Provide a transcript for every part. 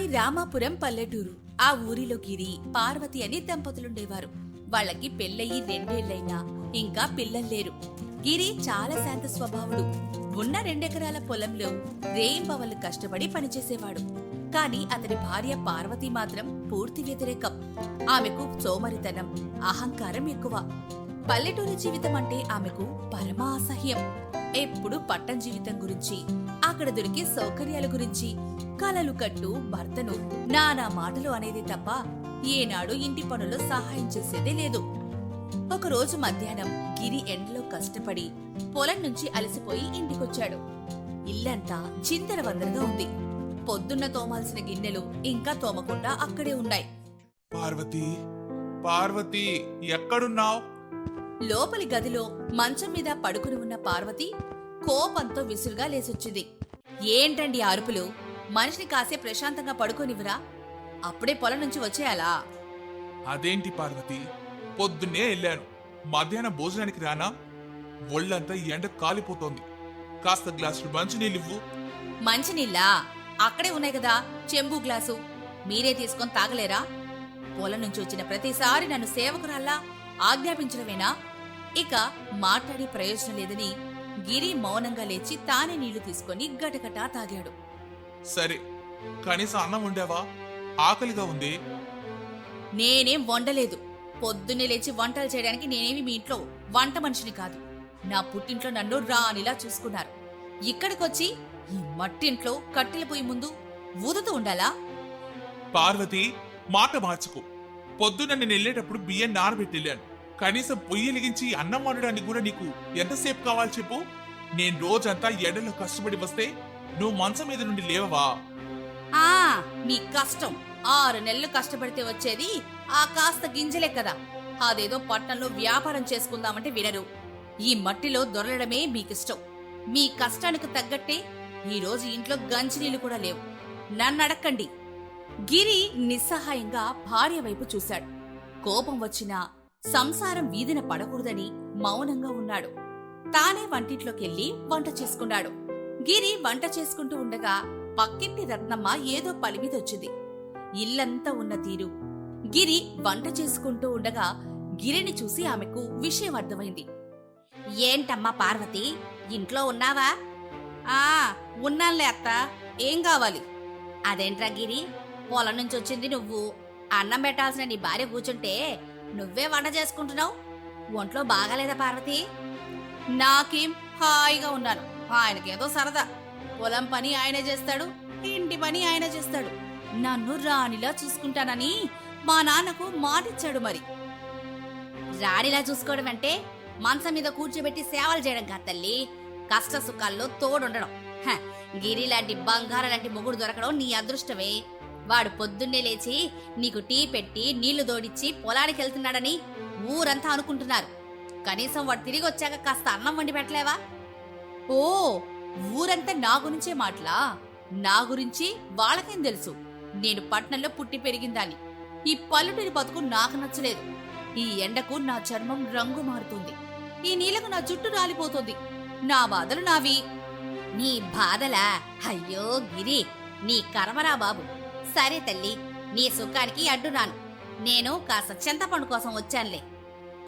అది రామాపురం పల్లెటూరు. ఆ ఊరిలో గిరి పార్వతి అని దంపతులుండేవారు. వాళ్ళకి పెళ్ళయి రెండేళ్ళైనా ఇంకా పిల్లల్లేరు గిరి చాలా శాంత స్వభావుడు. ఉన్న రెండెకరాల పొలంలో రేయింబవళ్ళు కష్టపడి పనిచేసేవాడు. కాని అతని భార్య పార్వతి మాత్రం పూర్తి వ్యతిరేకం. ఆమెకు సోమరితనం అహంకారం ఎక్కువ. పల్లెటూరి జీవితం అంటే ఆమెకు పరమాసహ్యం ఎప్పుడు పట్టం జీవితం గురించి అక్కడ దొరికే సౌకర్యాల గురించి కలలు కట్టు భర్తను నానా మాటలు అనేది తప్ప ఏనాడు ఇంటి పనుల్లో సహాయం చేసేదే లేదు. ఒకరోజు మధ్యాహ్నం గిరి ఎండలో కష్టపడి పొలం నుంచి అలసిపోయి ఇంటికొచ్చాడు. ఇల్లంతా చిందరవందరగా ఉంది. పొద్దున్న తోమాల్సిన గిన్నెలు ఇంకా తోమకుండా అక్కడే ఉన్నాయి. పార్వతి పార్వతి ఎక్కడున్నావు? లోపలి గదిలో మంచం మీద పడుకుని ఉన్న పార్వతి కోపంతో విసురుగా లేసొచ్చింది ఏంటండి అరుపులు? మనిషిని కాసే ప్రశాంతంగా పడుకోనివ్వరా? అప్పుడే పొలం నుంచి వచ్చేయాలా? అదేంటి పార్వతి? పొద్దున్నే వెళ్ళాను. మధ్యాహ్నం భోజనానికి రానా? ఒళ్ళంతా ఎండ కాలిపోతోంది. కాస్త గ్లాసులు మంచినీళ్ళివ్వు. మంచినీళ్ళా? అక్కడే ఉన్నాయి కదా చెంబు గ్లాసు. మీరే తీసుకొని తాగలేరా? పొలం నుంచి వచ్చిన ప్రతిసారి నన్ను సేవకురాల్లా ఆజ్ఞాపించడమేనా? ఇక మాట్లాడి ప్రయోజనం లేదని గిరి మౌనంగా లేచి తానే నీళ్ళు తీసుకొని గటగటా తాగాడు. సరే కనీసం అన్నం వండావా? ఆకలిగా ఉంది. నేనేం వండలేదు. పొద్దున్నే లేచి వంటలు చేయడానికి నేనేమి మీ ఇంట్లో వంట మనిషిని కాదు. నా పుట్టింట్లో నన్ను రానిలా చూసుకున్నారు. ఇక్కడికొచ్చి ఈ మట్టింట్లో కట్టెల పొయ్యి ముందు ఊదుతూ ఉండాలా? పార్వతి మాట మార్చుకో. పొద్దున్న నేను వెళ్ళేటప్పుడు బియ్యం నానబెట్టి వెళ్ళాను. కనీసం పొయ్యి వెలిగించి అన్నం వండడానికి కూడా నీకు ఎంతసేపు కావాలి చెప్పు? నేను రోజంతా ఎడలో కష్టపడి వస్తే నువ్వు మంచం మీద నుండి లేవవా? ఆ మీ కష్టం. ఆరు నెలలు కష్టపడితే వచ్చేది ఆ కాస్త గింజలే కదా. అదేదో పట్టణంలో వ్యాపారం చేసుకుందామంటే వినరు. ఈ మట్టిలో దొరలడమే మీకిష్టం. మీ కష్టానికి తగ్గట్టే ఈరోజు రోజు ఇంట్లో గంజినీళ్ళు కూడా లేవు. నన్ను అడక్కండి. గిరి నిస్సహాయంగా భార్య వైపు చూశాడు. కోపం వచ్చినా సంసారం వీధిన పడకూడదని మౌనంగా ఉన్నాడు. తానే వంటింట్లోకెళ్ళి వంట చేసుకున్నాడు. గిరి వంట చేసుకుంటూ ఉండగా పక్కింటి రత్నమ్మ ఏదో పలిమిదొచ్చింది ఇల్లంతా ఉన్న తీరు. గిరి వంట చేసుకుంటూ ఉండగా గిరిని చూసి ఆమెకు విషయం అర్థమైంది. ఏంటమ్మా పార్వతి ఇంట్లో ఉన్నావా? ఆ ఉన్నానులే అత్త. ఏం కావాలి? అదేంట్రా గిరి పొలం నుంచి వచ్చింది నువ్వు. అన్నం పెట్టాల్సిన నీ భార్య కూర్చుంటే నువ్వే వంట చేసుకుంటున్నావు? ఒంట్లో బాగాలేదా పార్వతి? నాకేం హాయిగా ఉన్నాను. ఆయనకేదో సరదా. పొలం పని ఆయనే చేస్తాడు ఇంటి పని ఆయన చేస్తాడు. నన్ను రాణిలా చూసుకుంటానని మా నాన్నకు మాటిచ్చాడు మరి. రాణిలా చూసుకోవడం అంటే మంచం మీద కూర్చోబెట్టి సేవలు చేయడం కాదు తల్లి. కష్ట సుఖాల్లో తోడుండడం. గిరి లాంటి బంగారం లాంటి మొగుడు దొరకడం నీ అదృష్టమే. వాడు పొద్దున్నే లేచి నీకు టీ పెట్టి నీళ్ళు దోడిచ్చి పొలానికి వెళ్తున్నాడని ఊరంతా అనుకుంటున్నారు. కనీసం వాడు తిరిగి వచ్చాక కాస్త అన్నం వండి పెట్టలేవా? ఓ ఊరంతా నా గురించే మాటలా? నా గురించి వాళ్ళకేం తెలుసు? నేను పట్నంలో పుట్టి పెరిగిందాన్ని. ఈ పల్లెటూరి బతుకు నాకు నచ్చలేదు. ఈ ఎండకు నా చర్మం రంగు మారుతుంది. ఈ నీళ్ళకు నా జుట్టు రాలిపోతుంది. నా బాధలు నావి. నీ బాధలా? అయ్యో గిరి నీ కర్మరా బాబు. సరే తల్లి నీ సుఖానికి అడ్డురాను నేను కాస్త చింతపండు కోసం వచ్చానులే.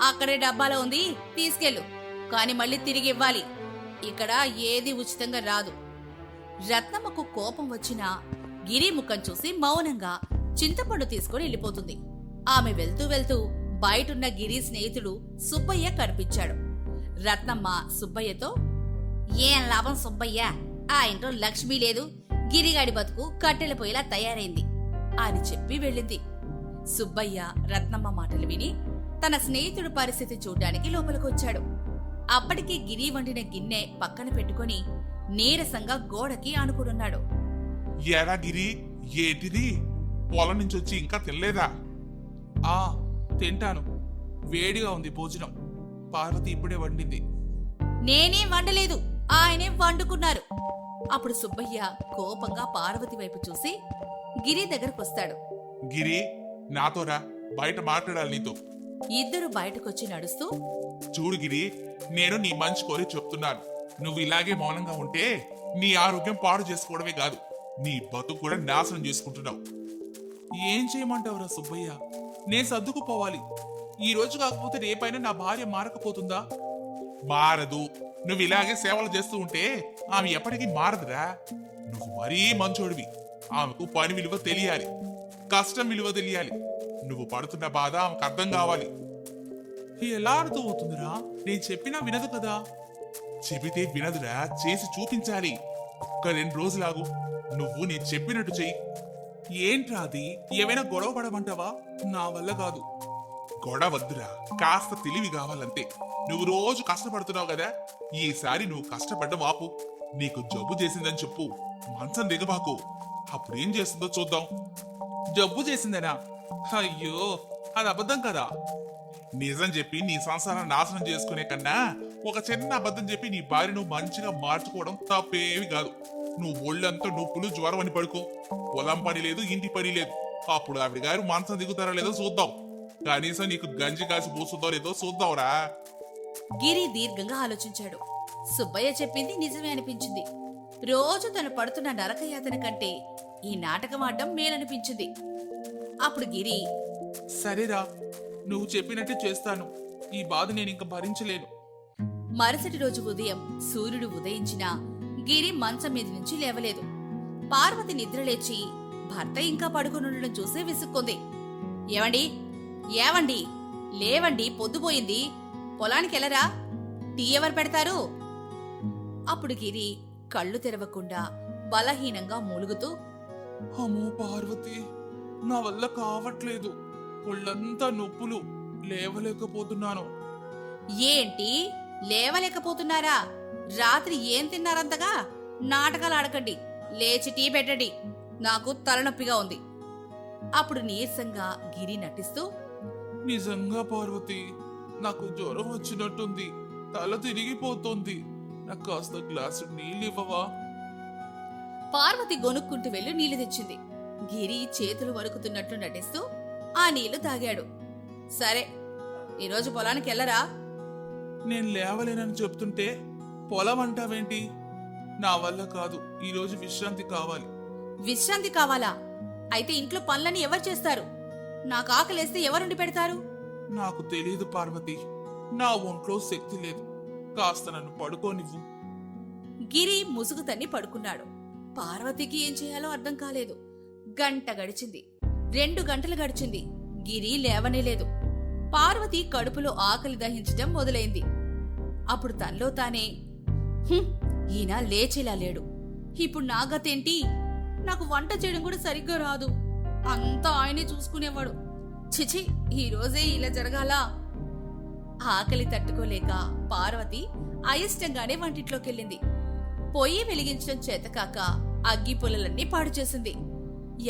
అక్కడే డబ్బాలో ఉంది తీసుకెళ్ళు. కాని మళ్ళీ తిరిగి ఇవ్వాలి. ఇక్కడ ఏది ఉచితంగా రాదు. రత్నమ్మకు కోపం వచ్చినా గిరి ముఖం చూసి మౌనంగా చింతపండు తీసుకుని వెళ్ళిపోతుంది. ఆమె వెళ్తూ వెళ్తూ బయటున్న గిరి స్నేహితుడు సుబ్బయ్య కనిపించాడు. రత్నమ్మ సుబ్బయ్యతో ఏం లాభం సుబ్బయ్య? ఆ ఇంట్లో లక్ష్మి లేదు గిరిగాడి బతుకు కట్టెల పొయ్యిలా తయారైంది. అని చెప్పి వెళ్ళింది. సుబ్బయ్య రత్నమ్మ మాటలు విని తన స్నేహితుడి పరిస్థితి చూడ్డానికి లోపలికొచ్చాడు. అప్పటికి గిరి వండిన గిన్నె పక్కన పెట్టుకొని నీరసంగా గోడకి ఆనుకునున్నాడు. ఎరా గిరి ఏంటిది? పొలం నుంచి వచ్చి ఇంకా తినలేదా? ఆ తింటాను. వేడిగా ఉంది భోజనం. పార్వతి ఇప్పుడే వండింది. నేనేం వండలేదు. ఆయనే వండుకున్నారు. అప్పుడు సుబ్బయ్య కోపంగా పార్వతి వైపు చూసి గిరి దగ్గరకొస్తాడు. గిరి నాతో రా. బయట మాట్లాడాలి నీతో. ఇద్దరు బయటకొచ్చి నడుస్తూ చూడు గిరి నేను నీ మంచి కోరి చెప్తున్నాను. నువ్వు ఇలాగే మౌనంగా ఉంటే నీ ఆరోగ్యం పాడు చేసుకోవడమే కాదు నీ బతుకు కూడా నాశనం చేసుకుంటున్నావు. ఏం చేయమంటావురా సుబ్బయ్య? నేను సర్దుకుపోవాలి. ఈ రోజు కాకపోతే రేపైనా నా భార్య మారకపోతుందా? మారదు. నువ్వు ఇలాగే సేవలు చేస్తూ ఉంటే ఆమె ఎప్పటికీ మారదురా. నువ్వు మరీ మంచోడివి. ఆమెకు పని విలువ తెలియాలి. కష్టం విలువ తెలియాలి. నువ్వు పడుతున్న బాధ ఆమెకు అర్థం కావాలి. ఎలా అర్థం అవుతుందిరా నేను చెప్పినా వినదు కదా? చెబితే వినదురా. చేసి చూపించాలి. ఒక్క రెండు రోజులాగు. నువ్వు నేను చెప్పినట్టు చెయ్యి. ఏంట్రా అది? ఏమైనా గొడవ పడమంటావా? నా వల్ల కాదు. గొడవద్దురా. కాస్త తెలివి కావాలంతే. నువ్వు రోజు కష్టపడుతున్నావు కదా. ఈసారి నువ్వు కష్టపడ్డం ఆపు. నీకు జబ్బు చేసిందని చెప్పు. మంచం దిగబాకు. అప్పుడేం చేస్తుందో చూద్దాం. జబ్బు చేసిందేనా? అయ్యో అది అబద్ధం కదా. నిజం చెప్పి నీ సంసారం నాశనం చేసుకునే కన్నా ఒక చిన్న అబద్ధం చెప్పి నీ భార్యను మంచిగా మార్చుకోవడం తప్పేవి కాదు. నువ్వు ఒళ్ళంతా నొప్పులు జ్వరం అని పడుకో. పొలం పని లేదు ఇంటి పని లేదు. అప్పుడు ఆవిడ గారు మంచం దిగుతారో లేదో చూద్దాం. కనీసం నీకు గంజి కాసి పోస్తుందో లేదో చూద్దాంరా. గిరి దీర్ఘంగా ఆలోచించాడు. సుబ్బయ్య చెప్పింది నిజమే అనిపించింది. రోజు తను పడుతున్న నరకయాతన కంటే ఈ నాటకం ఆడడం మేలనిపించింది. అప్పుడు గిరి సరేరా నువ్వు చెప్పినట్టే చేస్తాను. ఈ బాధ నేను ఇంకా భరించలేను. మరుసటి రోజు ఉదయం సూర్యుడు ఉదయించినా గిరి మంచం మీద నుంచి లేవలేదు. పార్వతి నిద్రలేచి భర్త ఇంకా పడుకునుండడం చూసి విసుక్కుంది. ఏవండి ఏవండి? లేవండి పొద్దుపోయింది పొలానికి వెళ్ళరా టీ ఎవరు పెడతారు? అప్పుడు గిరి కళ్ళు తెరవకుండా బలహీనంగా మూలుగుతూ అమ్మో పార్వతి నా వల్ల కావట్లేదు. ఒళ్ళంతా నొప్పులు. లేవలేకపోతున్నాను. ఏంటి? లేవలేకపోతున్నారా? రాత్రి ఏం తిన్నారంతగా? నాటకాలు ఆడకండి లేచి టీ పెట్టండి. నాకు తలనొప్పిగా ఉంది. అప్పుడు నీరసంగా గిరి నటిస్తూ నిజంగా పార్వతి నాకు జ్వరం వచ్చినట్టుంది తల తిరిగిపోతోంది. నాకు కాస్త గ్లాసు నీళ్ళు ఇవ్వవా? పార్వతి గొనుక్కుంటూ వెళ్ళి నీళ్ళు తెచ్చింది. గిరి చేతులు వణుకుతున్నట్లు నటిస్తూ ఆ నీళ్ళు తాగాడు. సరే ఈరోజు పొలానికి వెళ్ళరా? నేను లేవలేనని చెప్తుంటే పొలం అంటావేంటి? నా వల్ల కాదు ఈరోజు విశ్రాంతి కావాలి. విశ్రాంతి కావాలా? అయితే ఇంట్లో పనులని ఎవరు చేస్తారు? నాకు ఆకలేస్తే ఎవరుండి పెడతారు? నాకు తెలియదు పార్వతి. నా ఒంట్లో శక్తి లేదు. కాస్త నన్ను పడుకోనివ్వు. గిరి ముసుగు తన్ని పడుకున్నాడు. పార్వతికి ఏం చేయాలో అర్థం కాలేదు. గంట గడిచింది. రెండు గంటలు గడిచింది. గిరి లేవనే లేదు. పార్వతి కడుపులో ఆకలి దహించడం మొదలైంది. అప్పుడు తనలో తానే "హుం, ఈయన లేచేలా లేడు. ఇప్పుడు నా గతేంటి? నాకు వంట చేయడం కూడా సరిగ్గా రాదు. అంతా ఆయనే చూసుకునేవాడు. చిచి ఈరోజే ఇలా జరగాలా? ఆకలి తట్టుకోలేక పార్వతి అయిష్టంగానే వంటిట్లోకెళ్ళింది. పొయ్యి వెలిగించడం చేతకాక అగ్గి పొలలన్నీ పాడు చేసింది.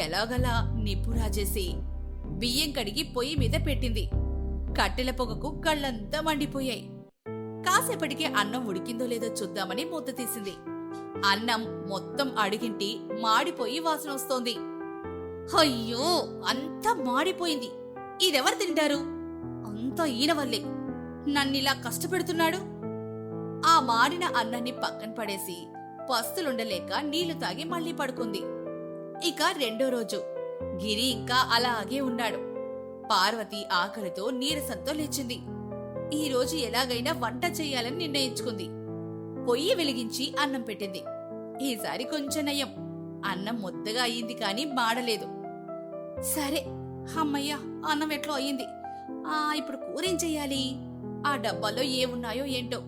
ఎలాగలా నిప్పురా చేసి బియ్యం కడిగి పొయ్యి మీద పెట్టింది. కట్టెల పొగకు కళ్ళంతా మండిపోయాయి. కాసేపటికి అన్నం ఉడికిందో లేదో చూద్దామని మూత తీసింది. అన్నం మొత్తం అడిగింటి మాడిపోయి వాసన వస్తోంది అయ్యో అంతా మాడిపోయింది. ఇదెవరు తింటారు? అంతా ఈయన వల్లే నన్నిలా కష్టపెడుతున్నాడు? ఆ మాడిన అన్నాన్ని పక్కన పడేసి పస్తులుండలేక నీళ్ళు తాగి మళ్ళీ పడుకుంది. ఇక రెండో రోజు. గిరి ఇంకా అలాగే ఉన్నాడు. పార్వతి ఆకలితో నీరసంతో లేచింది. ఈ రోజు ఎలాగైనా వంట చేయాలని నిర్ణయించుకుంది. పొయ్యి వెలిగించి అన్నం పెట్టింది. ఈసారి కొంచెం నయం. అన్నం ముద్దగా అయ్యింది కానీ మాడలేదు సరే అమ్మయ్య అన్నం ఎట్లో అయ్యింది? ఆ ఇప్పుడు కూరేం చెయ్యాలి ఆ డబ్బాలో ఏమున్నాయో ఏంటో?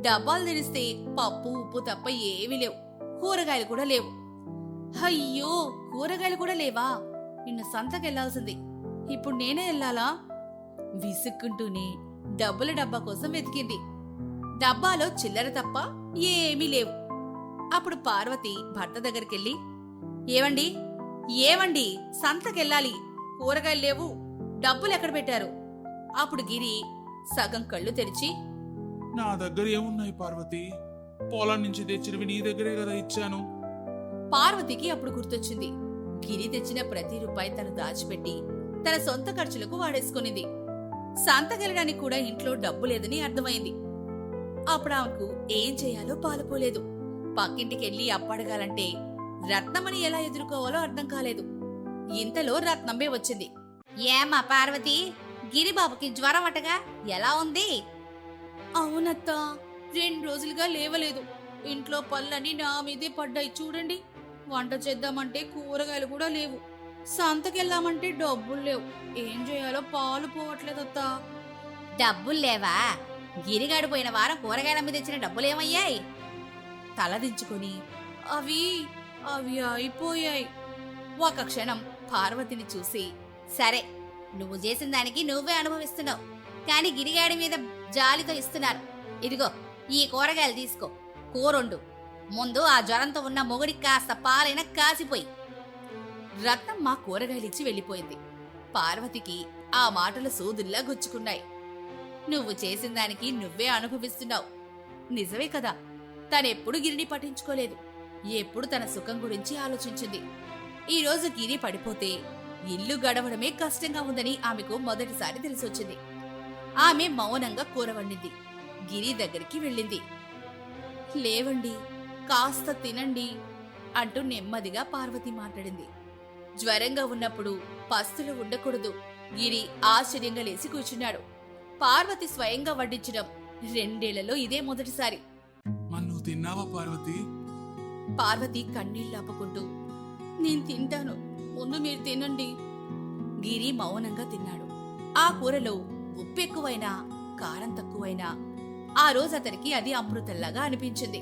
డబ్బాలు తెరిస్తే పప్పు ఉప్పు తప్ప ఏమీ లేవు. కూరగాయలు కూడా లేవు. అయ్యో కూరగాయలు కూడా లేవా? నిన్న సంతకెళ్ళాల్సింది. ఇప్పుడు నేనే వెళ్ళాలా? విసుక్కుంటూనే డబ్బుల డబ్బా కోసం వెతికింది. డబ్బాలో చిల్లర తప్ప ఏమీ లేవు. అప్పుడు పార్వతి భర్త దగ్గరికెళ్ళి ఏవండి? ఏవండి? సంతకెళ్ళాలి. కూరగాయలు లేవు. డబ్బులు ఎక్కడ పెట్టారు? అప్పుడు గిరి సగం కళ్ళు తెరిచి నా దగ్గర ఏమున్నాయి పార్వతి? పొలం నుంచి తెచ్చినవి నీ దగ్గరే కదా ఇచ్చాను. పార్వతికి అప్పుడు గుర్తొచ్చింది. గిరి తెచ్చిన ప్రతి రూపాయి తను దాచిపెట్టి తన సొంత ఖర్చులకు వాడేసుకునింది. సంతకెళ్ళడానికి కూడా ఇంట్లో డబ్బు లేదని అర్థమైంది. అప్పుడు ఆమెకు ఏం చేయాలో పాలుపోలేదు. పక్కింటికెళ్ళి అప్పడగాలంటే రత్నమని ఎలా ఎదుర్కోవాలో అర్థం కాలేదు. ఇంతలో రత్నమే వచ్చింది. ఏమా పార్వతి గిరిబాబుకి జ్వరం అటగా? ఎలా ఉంది? అవునత్తా రెండు రోజులుగా లేవలేదు. ఇంట్లో పళ్ళని నా మీదే పడ్డాయి. చూడండి వంట చేద్దామంటే కూరగాయలు కూడా లేవు. సంతకెళ్దామంటే డబ్బులు లేవు. ఏం చేయాలో పాలు పోవట్లేదు అత్తా డబ్బులు లేవా? గిరిగాడిపోయిన వారం కూరగాయల మీద ఇచ్చిన డబ్బులు ఏమయ్యాయి తలదించుకుని అవి అవి అయిపోయాయి. ఒక క్షణం పార్వతిని చూసి సరే నువ్వు చేసిన దానికి నువ్వే అనుభవిస్తున్నావు. కానీ గిరిగాడి మీద జాలితో ఇస్తున్నారు. ఇదిగో ఈ కూరగాయలు తీసుకో. కూరండు. ముందు ఆ జ్వరంతో ఉన్న మొగుడికి కాస్త పాలైన కాసిపోయి. రత్నమ్మ కూరగాయలిచ్చి వెళ్ళిపోయింది. పార్వతికి ఆ మాటలు సూదుల్లా గుచ్చుకున్నాయి. నువ్వు చేసిన దానికి నువ్వే అనుభవిస్తున్నావు. నిజమే కదా? తనెప్పుడు గిరిని పట్టించుకోలేదు. ఎప్పుడు తన సుఖం గురించి ఆలోచించింది. ఈ రోజు గిరి పడిపోతే ఇల్లు గడవడమే కష్టంగా ఉందని ఆమెకు మొదటిసారి తెలిసొచ్చింది. ఆమె మౌనంగా కూర వండింది గిరి దగ్గరికి వెళ్ళింది. లేవండి కాస్త తినండి అంటూ నెమ్మదిగా పార్వతి మాట్లాడింది. జ్వరంగా ఉన్నప్పుడు పస్తులు ఉండకూడదు. గిరి ఆశ్చర్యంగా లేచి కూర్చున్నాడు. పార్వతి స్వయంగా వడ్డించడం రెండేళ్ళలో ఇదే మొదటిసారి. తిన్నావా పార్వతి? పార్వతి కన్నీళ్ళాపుకుంటూ నేను తింటాను. ముందు మీరు తినండి. గిరి మౌనంగా తిన్నాడు. ఆ కూరలో ఉప్పు ఎక్కువైనా కారం తక్కువైనా ఆ రోజు అతనికి అది అమృతంలాగా అనిపించింది.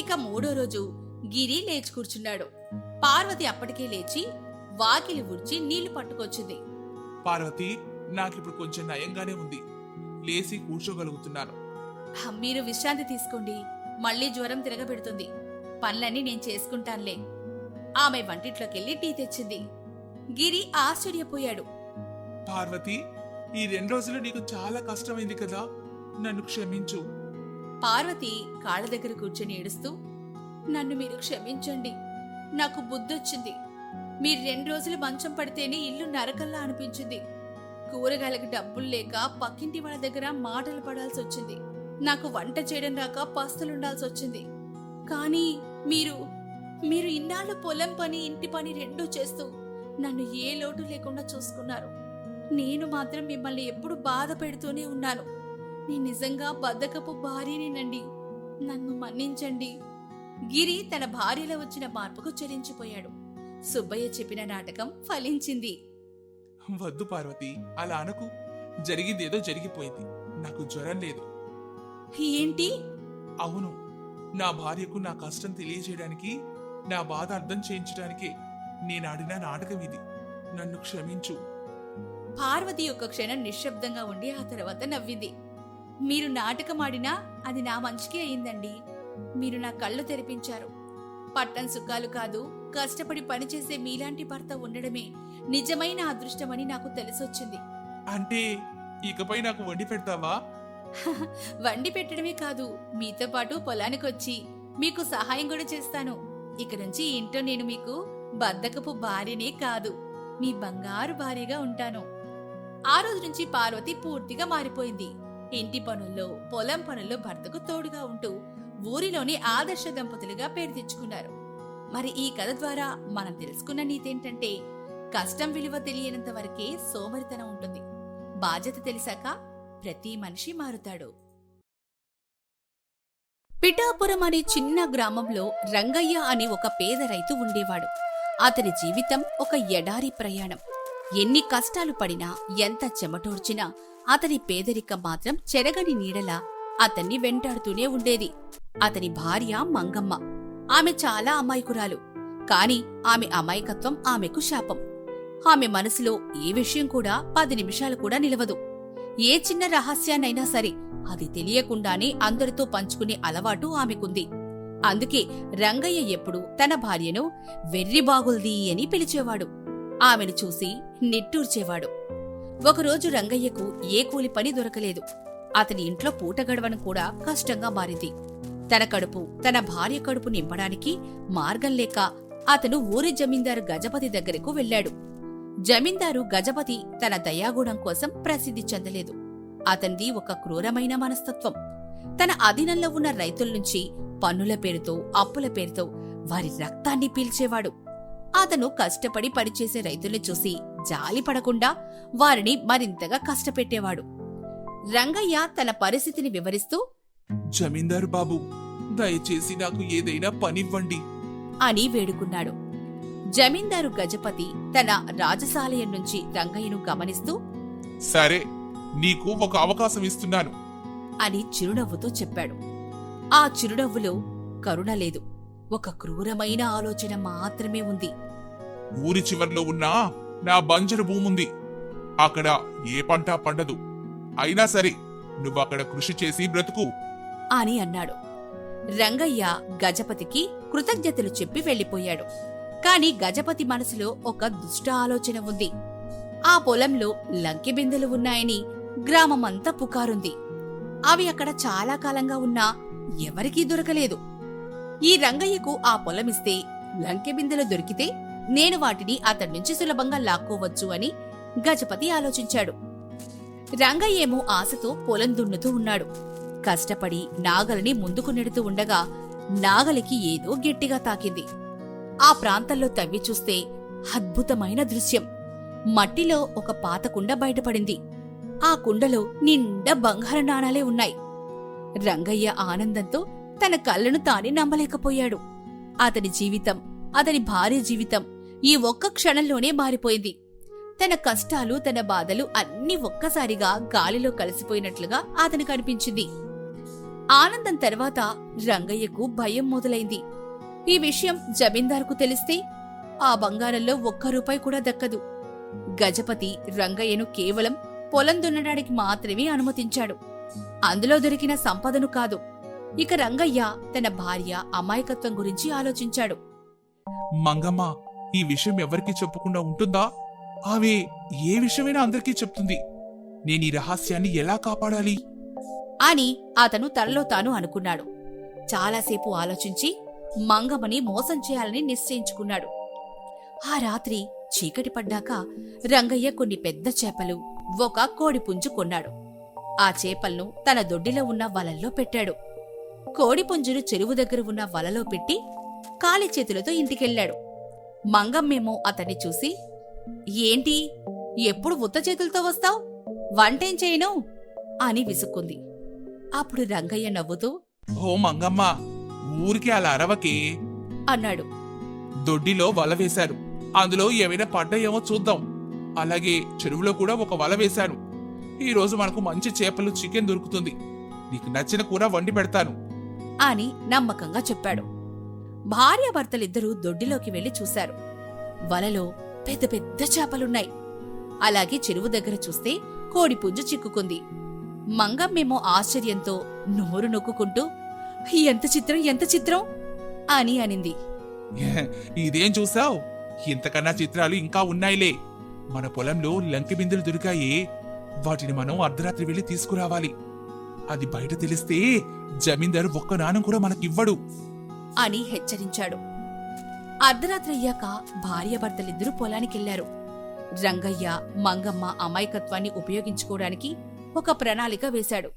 ఇక మూడో రోజు గిరి లేచి కూర్చున్నాడు. పార్వతి అప్పటికే లేచి వాకిలి ఉడ్చి నీళ్ళు పట్టుకొచ్చింది. పార్వతి నాకిప్పుడు కొంచెం నయంగానే ఉంది. లేచి కూర్చోగలుగుతున్నాను. "హ, మీరు విశ్రాంతి తీసుకోండి. మళ్ళీ జ్వరం తిరగబెడుతుంది. పనులన్నీ నేను చేసుకుంటానులే. ఆమె వంటిట్లోకెళ్ళి టీ తెచ్చింది. గిరి ఆశ్చర్యపోయాడు. పార్వతి ఈ రెండు రోజులు నీకు చాలా కష్టమైంది కదా. నన్ను క్షమించు. పార్వతి కాళ్ళ దగ్గర కూర్చొని ఏడుస్తూ నన్ను మీరు క్షమించండి. నాకు బుద్ధొచ్చింది. మీరు రెండు రోజులు మంచం పడితేనే ఇల్లు నరకల్లా అనిపించింది. కూరగాయలకు డబ్బులు లేక పక్కింటి వాళ్ళ దగ్గర మాటలు పడాల్సి వచ్చింది నాకు వంట చేయడం రాక పస్తులుండాల్సి వచ్చింది. కానీ మీరు మీరు ఇన్నాళ్ళు పొలం పని ఇంటి పని రెండూ చేస్తూ నన్ను ఏ లోటు లేకుండా చూసుకున్నారు. నేను మాత్రం మిమ్మల్ని ఎప్పుడు బాధ పెడుతూనే ఉన్నాను. నేను నిజంగా బద్దకపు భార్యనేనండి. నన్ను మన్నించండి. గిరి తన భార్యలో వచ్చిన మార్పుకు చెలించిపోయాడు. సుబ్బయ్య చెప్పిన నాటకం ఫలించింది. వద్దు పార్వతి అలా అనకు. జరిగిందేదో జరిగిపోయింది. నాకు జ్వరం లేదు. ఏంటి? అవును. నా భార్యకు నా కష్టం తెలియజేయడానికి నా బాధ అర్థం చేయించడానికే నేను ఆడిన నాటకం ఇది. నన్ను క్షమించు. పార్వతి ఒక క్షణం నిశ్శబ్దంగా ఉండి ఆ తర్వాత నవ్వింది. మీరు నాటకం ఆడినా అది నా మంచికే అయిందండి. మీరు నా కళ్ళు తెరిపించారు. పట్టం సుఖాలు కాదు కష్టపడి పనిచేసే మీలాంటి భర్త ఉండడమే నిజమైన అదృష్టమని నాకు తెలిసొచ్చింది. అంటే ఇకపై నాకు వండి పెడతావా? వండి పెట్టడమే కాదు మీతో పాటు పొలానికి వచ్చి మీకు సహాయం కూడా చేస్తాను. ఇక నుంచి ఇంట్లో నేను మీకు బద్దకపు భార్యనే కాదు మీ బంగారు భార్యగా ఉంటాను. ఆ రోజు నుంచి పార్వతి పూర్తిగా మారిపోయింది. ఇంటి పనుల్లో పొలం పనుల్లో భర్తకు తోడుగా ఉంటూ ఊరిలోని ఆదర్శ దంపతులుగా పేరు తెచ్చుకున్నారు. మరి ఈ కథ ద్వారా మనం తెలుసుకున్న నీతేంటంటే కష్టం విలువ తెలియనంత వరకే సోమరితనం ఉంటుంది. బాధ్యత తెలిసాక ప్రతి మనిషి మారుతాడు. పిఠాపురం అనే చిన్న గ్రామంలో రంగయ్య అనే ఒక పేద రైతు ఉండేవాడు. అతని జీవితం ఒక ఎడారి ప్రయాణం. ఎన్ని కష్టాలు పడినా ఎంత చెమటోడ్చినా అతని పేదరికం మాత్రం చెరగని నీడలా అతన్ని వెంటాడుతూనే ఉండేది. అతని భార్య మంగమ్మ. ఆమె చాలా అమాయకురాలు. కాని ఆమె అమాయకత్వం ఆమెకు శాపం. ఆమె మనసులో ఏ విషయం కూడా పది నిమిషాలు కూడా నిలవదు. ఏ చిన్న రహస్యాన్నైనా సరే అది తెలియకుండానే అందరితో పంచుకునే అలవాటు ఆమెకుంది. అందుకే రంగయ్య ఎప్పుడు తన భార్యను వెర్రిబాగుల్ది అని పిలిచేవాడు. ఆమెను చూసి నిట్టూర్చేవాడు. ఒకరోజు రంగయ్యకు ఏ కూలి పని దొరకలేదు. అతని ఇంట్లో పూట గడవడం కూడా కష్టంగా మారింది. తన కడుపు తన భార్య కడుపు నింపడానికి మార్గం లేక అతను ఊరి జమీందారు గజపతి దగ్గరకు వెళ్ళాడు. జమీందారు గజపతి తన దయాగుణం కోసం ప్రసిద్ధి చెందలేదు. అతనిది ఒక క్రూరమైన మనస్తత్వం. తన అధీనంలో ఉన్న రైతుల నుంచి పన్నుల పేరుతో అప్పుల పేరుతో వారి రక్తాన్ని పీల్చేవాడు. అతను కష్టపడి పనిచేసే రైతుల్ని చూసి జాలి పడకుండా వారిని మరింతగా కష్టపెట్టేవాడు. రంగయ్య తన పరిస్థితిని వివరిస్తూ జమీందారు బాబు దయచేసి నాకు ఏదైనా పనివ్వండి. అని వేడుకున్నాడు. జమీందారు గజపతి తన రాజసాలయం నుంచి రంగయ్యను గమనిస్తూ సరే నీకు ఒక అవకాశం ఇస్తున్నాను. అని చిరునవ్వుతో చెప్పాడు. ఆ చిరునవ్వులో కరుణ లేదు. ఒక క్రూరమైన ఆలోచన మాత్రమే ఉంది. ఊరి చివర్లో ఉన్న నా బంజరు భూముంది. అక్కడ ఏ పంట పండదు. అయినా సరే నువ్వు అక్కడ కృషి చేసి బ్రతుకు. అని అన్నాడు. రంగయ్య గజపతికి కృతజ్ఞతలు చెప్పి వెళ్ళిపోయాడు. కాని గజపతి మనసులో ఒక దుష్ట ఆలోచన ఉంది. ఆ పొలంలో లంకిబిందెలు ఉన్నాయని గ్రామమంతా పుకారుంది. అవి అక్కడ చాలా కాలంగా ఉన్నా ఎవరికీ దొరకలేదు. ఈ రంగయ్యకు ఆ పొలమిస్తే లంకె బిందెలు దొరికితే నేను వాటిని అతడి నుంచి సులభంగా లాక్కోవచ్చు అని గజపతి ఆలోచించాడు. రంగయ్యేమో ఆశతో పొలం దున్నుతూ ఉన్నాడు. కష్టపడి నాగలిని ముందుకు నెడుతూ ఉండగా నాగలికి ఏదో గట్టిగా తాకింది. ఆ ప్రాంతంలో తవ్వి చూస్తే అద్భుతమైన దృశ్యం. మట్టిలో ఒక పాత కుండ బయటపడింది. ఆ కుండలో నిండా బంగారు నాణాలే ఉన్నాయి. రంగయ్య ఆనందంతో తన కళ్ళను తానే నమ్మలేకపోయాడు. అతని జీవితం అతని భార్య జీవితం ఈ ఒక్క క్షణంలోనే మారిపోయింది. తన కష్టాలు తన బాధలు అన్ని ఒక్కసారిగా గాలిలో కలిసిపోయినట్లుగా అతనికి అనిపించింది. ఆనందం తర్వాత రంగయ్యకు భయం మొదలైంది. ఈ విషయం జమీందారుకు తెలిస్తే ఆ బంగారంలో ఒక్క రూపాయి కూడా దక్కదు. గజపతి రంగయ్యను కేవలం పొలం దున్నడానికి మాత్రమే అనుమతించాడు. అందులో దొరికిన సంపదను కాదు ఇక రంగయ్య తన భార్య అమాయకత్వం గురించి ఆలోచించాడు. మంగమ్మ ఈ విషయం ఎవరికి చెప్పకుండా ఉంటుందా? ఆమె ఏ విషయమైనా అందరికీ చెప్తుంది. నేను ఈ రహస్యాన్ని ఎలా కాపాడాలి? అని అతను తనలో తాను అనుకున్నాడు. చాలాసేపు ఆలోచించి మంగమని మోసం చేయాలని నిశ్చయించుకున్నాడు. ఆ రాత్రి చీకటి పడ్డాక రంగయ్య కొన్ని పెద్ద చేపలు ఒక కోడిపుంజు కొన్నాడు. ఆ చేపలను తన దొడ్డిలో ఉన్న వలల్లో పెట్టాడు. కోడిపుంజును చెరువు దగ్గర ఉన్న వలలో పెట్టి కాలి చేతులతో ఇంటికెళ్ళాడు. మంగమ్మేమో అతన్ని చూసి ఏంటి? ఎప్పుడు ఉత్త చేతులతో వస్తావు? వంటేం చేయను? అని విసుక్కుంది. అప్పుడు రంగయ్య నవ్వుతూ ఓ మంగమ్మ ఊరికి అలా అరవకే? అన్నాడు. దొడ్డిలో వల వేశారు. అందులో ఏమైనా పడ్డాయేమో చూద్దాం. అలాగే చెరువులో కూడా ఒక వల వేశాను. ఈ రోజు మనకు మంచి చేపలు చికెన్ దొరుకుతుంది. నీకు నచ్చిన కూర వండి పెడతాను. అని నమ్మకంగా చెప్పాడు. భార్యాభర్తలిద్దరూ దొడ్డిలోకి వెళ్ళి చూశారు. వలలో పెద్ద పెద్ద చేపలున్నాయి. అలాగే చెరువు దగ్గర చూస్తే కోడిపుంజు చిక్కుకుంది. మంగమ్మేమో ఆశ్చర్యంతో నోరు నొక్కుకుంటూ ఎంత చిత్రం ఎంత చిత్రం? అని అనింది. ఇదేం చూసావ్? ఇంతకన్నా చిత్రాలు ఇంకా ఉన్నాయిలే. మన పొలంలో లంకి బిందెలు దొరికాయి. వాటిని మనం అర్ధరాత్రి వెళ్ళి తీసుకురావాలి. అది బయట తెలిస్తే జమీందారు ఒక్క నాణం కూడా మనకివ్వడు. అని హెచ్చరించాడు. అర్ధరాత్రి అయ్యాక భార్యాభర్తలిద్దరూ పొలానికెళ్ళారు. రంగయ్య మంగమ్మ అమాయకత్వాన్ని ఉపయోగించుకోవడానికి ఒక ప్రణాళిక వేశాడు.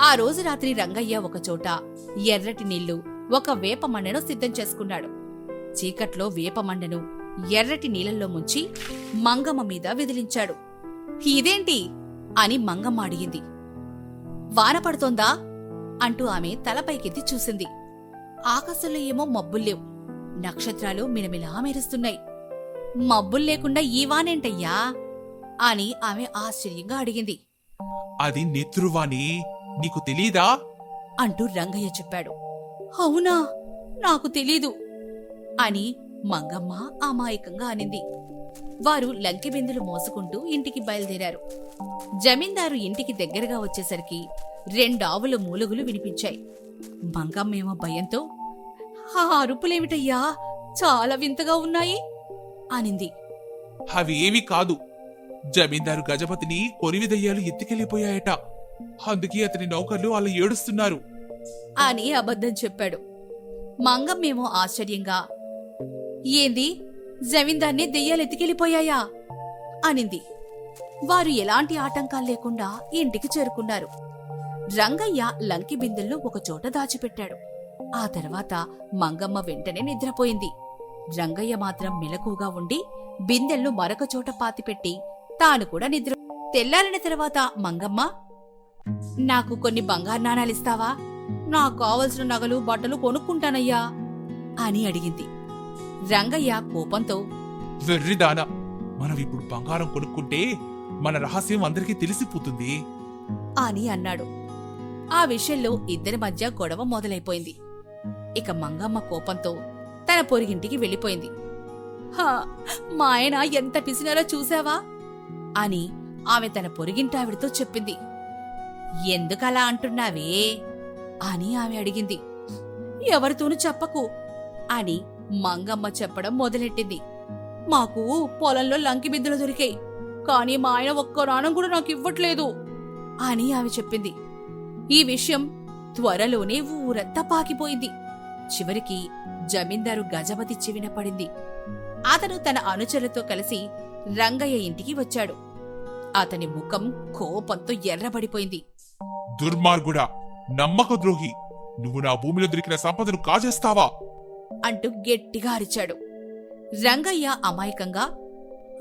ఆ రోజు రాత్రి రంగయ్య ఒకచోట ఎర్రటి నీళ్ళు ఒక వేపమండను సిద్ధం చేసుకున్నాడు. చీకట్లో వేపమండను ఎర్రటి నీళ్ళల్లో ముంచి మంగమ్మ మీద విదిలించాడు. ఇదేంటి? అని మంగమ్మ అడిగింది. వాన పడుతోందా అంటూ ఆమె తలపైకెత్తి చూసింది. ఆకాశంలో ఏమో మబ్బుల్లేవు నక్షత్రాలు మిలమిలా మెరుస్తున్నాయి. మబ్బుల్లేకుండా ఈ వానేంటయ్యా? అని ఆమె ఆశ్చర్యంగా అడిగింది. అది నెత్రువాణి. నీకు తెలీదా? అంటూ రంగయ్య చెప్పాడు. అవునా? నాకు తెలీదు అని మంగమ్మ అమాయకంగా అనింది. వారు లంకె బిందెలు మోసుకుంటూ ఇంటికి బయలుదేరారు. జమీందారు ఇంటికి దగ్గరగా వచ్చేసరికి రెండావుల మూలుగులు వినిపించాయి. మంగమ్మేమో భయంతో ఆ అరుపులేమిటయ్యా? చాలా వింతగా ఉన్నాయి అనింది. అవి ఏవి కాదు. జమీందారు గజపతిని కొరివి దయ్యాలు ఎత్తుకెళ్ళిపోయాయట అందుకే అతని నౌకర్లు అలా ఏడుస్తున్నారు. అని అబద్ధం చెప్పాడు. మంగమ్మేమో ఆశ్చర్యంగా ఏంది? జమీందార్ని దెయ్యాలెత్తికెళ్ళిపోయాయా అనింది. వారు ఎలాంటి ఆటంకాలు లేకుండా ఇంటికి చేరుకున్నారు. రంగయ్య లంకి బిందెల్లో ఒకచోట దాచిపెట్టాడు. ఆ తర్వాత మంగమ్మ వెంటనే నిద్రపోయింది. రంగయ్య మాత్రం మెలకుగా ఉండి బిందెల్ను మరొక చోట పాతిపెట్టి తాను కూడా నిద్ర తెల్లారిన తర్వాత మంగమ్మ నాకు కొన్ని బంగారు నాణాలిస్తావా నాకు కావలసిన నగలు బట్టలు కొనుక్కుంటానయ్యా అని అడిగింది. రంగయ్య కోపంతో వెర్రిదానా మనం ఇప్పుడు బంగారం కొనుక్కుంటే మన రహస్యం అందరికీ తెలిసిపోతుంది. అని అన్నాడు. ఆ విషయంలో ఇద్దరి మధ్య గొడవ మొదలైపోయింది. ఇక మంగమ్మ కోపంతో తన పొరిగింటికి వెళ్ళిపోయింది. హా మా ఆయన ఎంత పిసినారో చూసావా? అని ఆమె తన పొరిగింటావిడితో చెప్పింది. ఎందుకలా అంటున్నావే? అని ఆమె అడిగింది. ఎవరితోనూ చెప్పకు అని మంగమ్మ చెప్పడం మొదలెట్టింది. మాకు పొలంలో లంకి బిద్దులు దొరికాయి. కానీ మా ఆయన ఒక్క నాణం కూడా నాకు ఇవ్వట్లేదు అని ఆమె చెప్పింది. ఈ విషయం త్వరలోనే ఊరంతా పాకిపోయింది. చివరికి జమీందారు గజపతి చెవిన పడింది. అతను తన అనుచరులతో కలిసి రంగయ్య ఇంటికి వచ్చాడు. అతని ముఖం కోపంతో ఎర్రబడిపోయింది. దుర్మార్గుడా నమ్మక ద్రోహి నువ్వు నా భూమిలో దొరికిన సంపదను కాజేస్తావా? అంటూ గట్టిగా అరిచాడు. రంగయ్య అమాయకంగా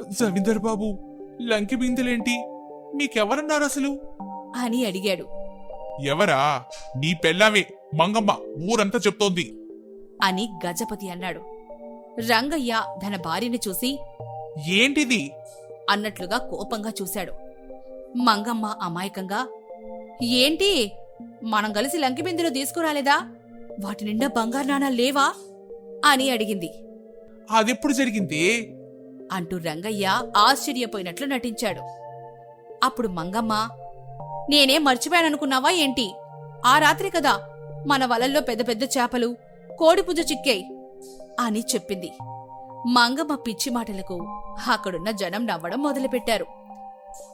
జమీందర్ బాబు లంకి బిందెలేంటి? మీకెవరన్నారు అసలు? అని అడిగాడు. ఎవరా? నీ పెళ్ళామే మంగమ్మ ఊరంతా చెప్తోంది. అని గజపతి అన్నాడు. రంగయ్య తన భార్యని చూసి ఏంటిది? అన్నట్లుగా కోపంగా చూశాడు. మంగమ్మ అమాయకంగా ఏంటి? మనం కలిసి లంకిబిందులు తీసుకురాలేదా? వాటి నిండా బంగారు నాణాలు లేవా? అని అడిగింది. అదెప్పుడు జరిగింది? అంటూ రంగయ్య ఆశ్చర్యపోయినట్లు నటించాడు. అప్పుడు మంగమ్మ నేనేం మర్చిపోయాననుకున్నావా ఏంటి? ఆ రాత్రి కదా మన వలల్లో పెద్ద పెద్ద చేపలు కోడిపుజ చిక్కాయి అని చెప్పింది. మంగమ్మ పిచ్చి మాటలకు అక్కడున్న జనం నవ్వడం మొదలుపెట్టారు.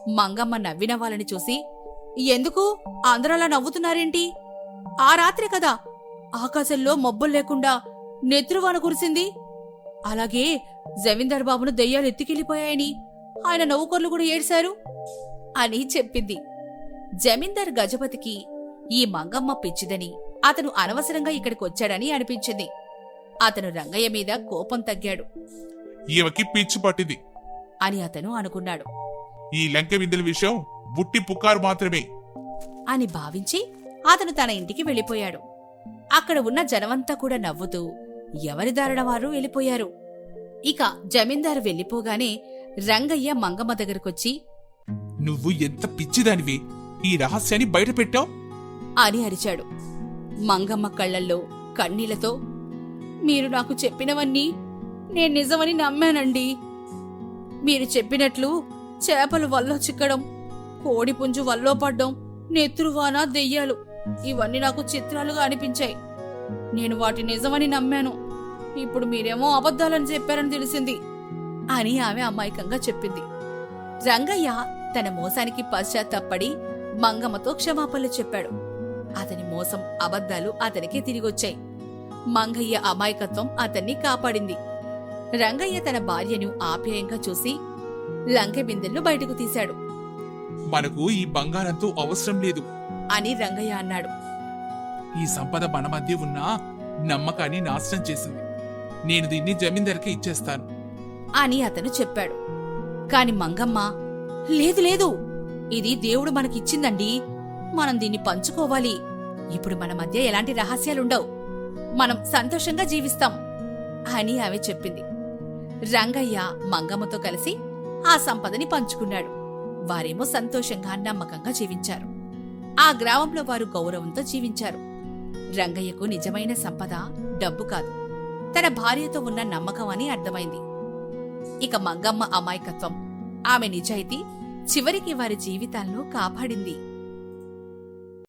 మంగమ్మ నవ్విన వాళ్ళని చూసి ఎందుకు? అందరూ అలా నవ్వుతున్నారేంటి? ఆ రాత్రి కదా ఆకాశంలో మబ్బులు లేకుండా నెత్రువాన కురిసింది. అలాగే జమీందార్ బాబును దెయ్యాలు ఎత్తుకెళ్ళిపోయాయని ఆయన నౌకర్లు కూడా ఏడ్శారు అని చెప్పింది. జమీందార్ గజపతికి ఈ మంగమ్మ పిచ్చిదని అతను అనవసరంగా ఇక్కడికి వచ్చాడని అనిపించింది. అతను రంగయ్య మీద కోపం తగ్గాడు. ఈమెకి పిచ్చి పట్టింది అని అతను అనుకున్నాడు. ఈ లంక బిందెల విషయం బుట్టి పుకారు మాత్రమే. అని భావించి అతను తన ఇంటికి వెళ్ళిపోయాడు. అక్కడ ఉన్న జనమంతా కూడా నవ్వుతూ ఎవరి దారిన వారు వెళ్ళిపోయారు. ఇక జమీందారు వెళ్ళిపోగానే రంగయ్య మంగమ్మ దగ్గరకొచ్చి నువ్వు ఎంత పిచ్చిదానివి? ఈ రహస్యాన్ని బయట పెట్టావు? అని అరిచాడు. మంగమ్మ కళ్ళల్లో కన్నీళ్ళతో మీరు నాకు చెప్పినవన్నీ నేను నిజమని నమ్మానండి. మీరు చెప్పినట్లు చేపలు వల్లో చిక్కడం కోడి పుంజు వల్లో పడ్డం నెత్రువాన దెయ్యాలు. ఇవన్నీ నాకు చిత్రాలుగా అనిపించాయి. నేను వాటి నిజమని నమ్మాను. ఇప్పుడు మీరేమో అబద్ధాలని చెప్పారని తెలిసింది అని ఆమె అమాయకంగా చెప్పింది. రంగయ్య తన మోసానికి పశ్చాత్తాపడి మంగమ్మతో క్షమాపణలు చెప్పాడు. అతని మోసం అబద్ధాలు అతనికి తిరిగొచ్చాయి. మంగయ్య అమాయకత్వం అతన్ని కాపాడింది. రంగయ్య తన భార్యను ఆప్యాయంగా చూసి లంకె బిందెల్లో బయటకు తీశాడు. మనకు ఈ బంగారంతో అవసరం లేదు. అని రంగయ్య అన్నాడు. ఈ సంపద మన మధ్య ఉన్న నమ్మకాన్ని నాశనం చేసింది. నేను దీన్ని జమీందార్కి ఇచ్చేస్తాను. అని అతను చెప్పాడు. కాని మంగమ్మ లేదు లేదు. ఇది దేవుడు మనకిచ్చిందండి. మనం దీన్ని పంచుకోవాలి. ఇప్పుడు మన మధ్య ఎలాంటి రహస్యాలుండవు. మనం సంతోషంగా జీవిస్తాం అని ఆమె చెప్పింది. రంగయ్య మంగమ్మతో కలిసి ఆ సంపదని పంచుకున్నాడు. వారేమో సంతోషంగా నమ్మకంగా జీవించారు. ఆ గ్రామంలో వారు గౌరవంతో జీవించారు. రంగయ్యకు నిజమైన సంపద డబ్బు కాదు. తన భార్యతో ఉన్న నమ్మకం అని అర్థమైంది. ఇక మంగమ్మ అమాయకత్వం. ఆమె నిజాయితీ చివరికి వారి జీవితాలను కాపాడింది.